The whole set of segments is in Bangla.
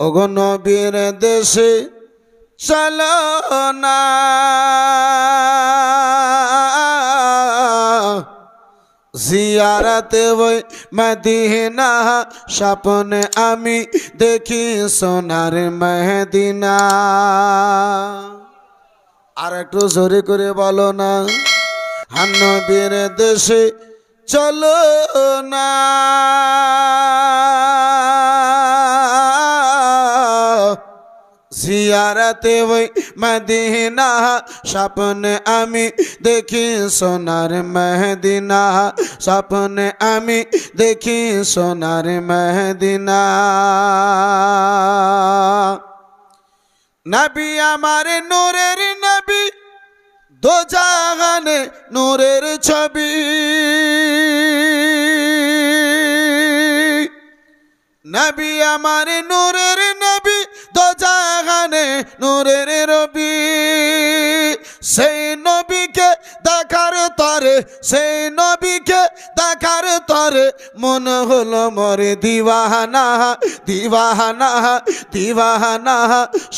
ওগো নবীর দেশে চলো না। জিয়ারাতে ওই মদিনা, স্বপ্নে আমি দেখি সোনার মেহদিনা আর একটু জোরে করে বলো না হান্নবীর দেশে চলো না। জিয়ারাতে ওই মদিনা, স্বপ্নে আমি দেখি সোনার মেহদিনা স্বপ্নে আমি দেখি সোনার মেহদিনা নবী আমার নূরের নবী, দো জাহানে নূরের ছবি। নবী আমার নূরের নবী, দো নূরের রবি। সেই নবীকে দেখার তরে, সেই নবীকে দেখার তরে মন হলো মরে দিওয়ানা দিওয়ানা দিওয়ানা।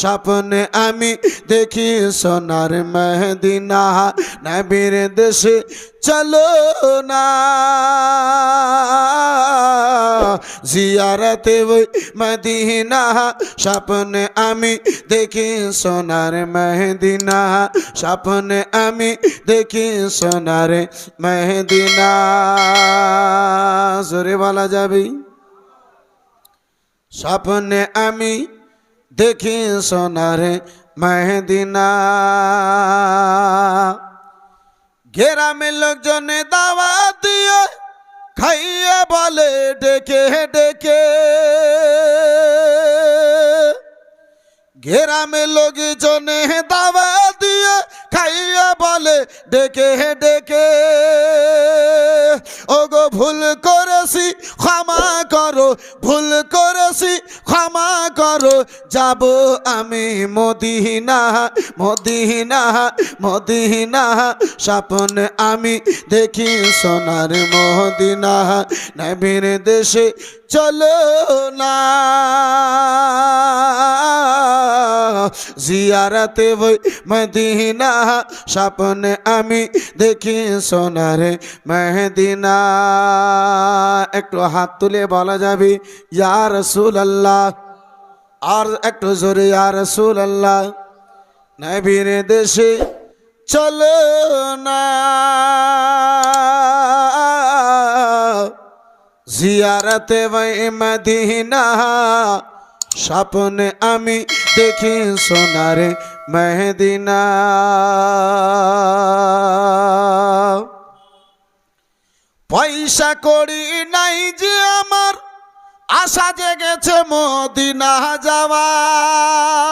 স্বপ্নে আমি দেখি সোনার মেহদিনা, নবীর দেশে চলো না। জিয়ারতে ওই মদিনা, স্বপ্নে আমি দেখি সোনার মেহদিনা স্বপ্নে আমি দেখি সোনার মেহদিনা জোরে বলা যাবে। স্বপ্নে আমি দেখি সোনার মেহদিনা গ্রামের লোকজনে দাওয়া দিয়ে খাইয়ে বলে, ডেকে ডেকে। গ্রামে লোকজনে দাওয়া দিয়ে খাইয়ে বলে, ডেকে ডেকে। ওগো, ভুল করেছি, ক্ষমা করো, ভুল করেছি ক্ষমা করো, যাব আমি মদিনা মদিনা মদিনা। স্বপ্ন আমি দেখি সোনার মদিনা, নবীর দেশে চলো না। জিয়ারাতে বই মদিনা, স্বপ্নে আমি দেখি সোনার মেহদিনা একটু হাত তুলে বলা যাবে, ইয়া রসুল আল্লাহ আর একটু জোরে আর রসুল আল্লাহ নবীর দেশে চলো না। জিয়ারতে বই মদিনা, স্বপ্নে আমি দেখি সোনারে মেহদিনা পয়সা করি নাই যে আশা জেগেছে মদিনা যাওয়ার।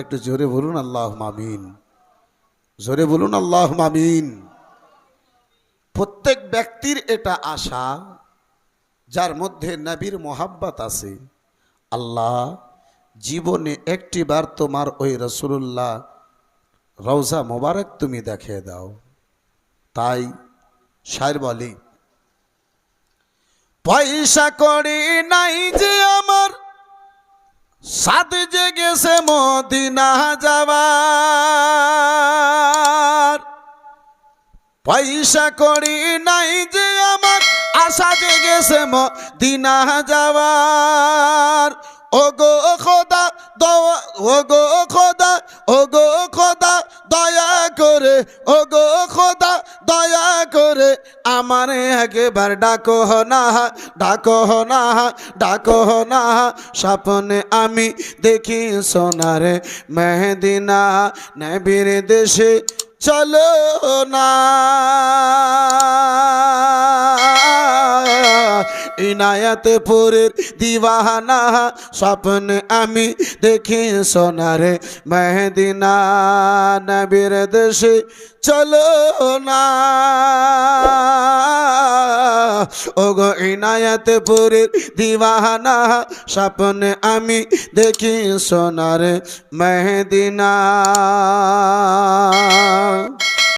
একটু জোরে বলুন আল্লাহ মামিন জোরে বলুন আল্লাহ মামিন প্রত্যেক ব্যক্তির এটা আশা, যার মধ্যে নবীর মোহাব্বত আছে। আল্লাহ জীবনে একটিবার তোমার ওই রসুল্লাহ রওজা মোবারক তুমি দেখে দাও। তাই শায়ের বলি পয়সা করি নাই যে আমার। সাদ জেগেছে মদিনা যাবার পয়সা করি নাই যে আমার, আশা জেগেছে মদিনা যাওয়ার। ও গো খোদা, দয়া ও গো খোদা ও গো খোদা, দয়া করে ও গো খোদা, দয়া করে আমার একবার ডাকো না ডাকো না ডাকো না, স্বপ্নে আমি দেখি সোনারে মেহদিনা নবীর দেশে চলো না। ইনায়তপুরের দিওয়ানা, স্বপ্ন আমি দেখি সোনারে মেহদিনা নবীর দেশে চলো না। ওগো ইনায়তপুরের দিওয়ানা, স্বপ্ন আমি দেখি সোনারে মেহদিনা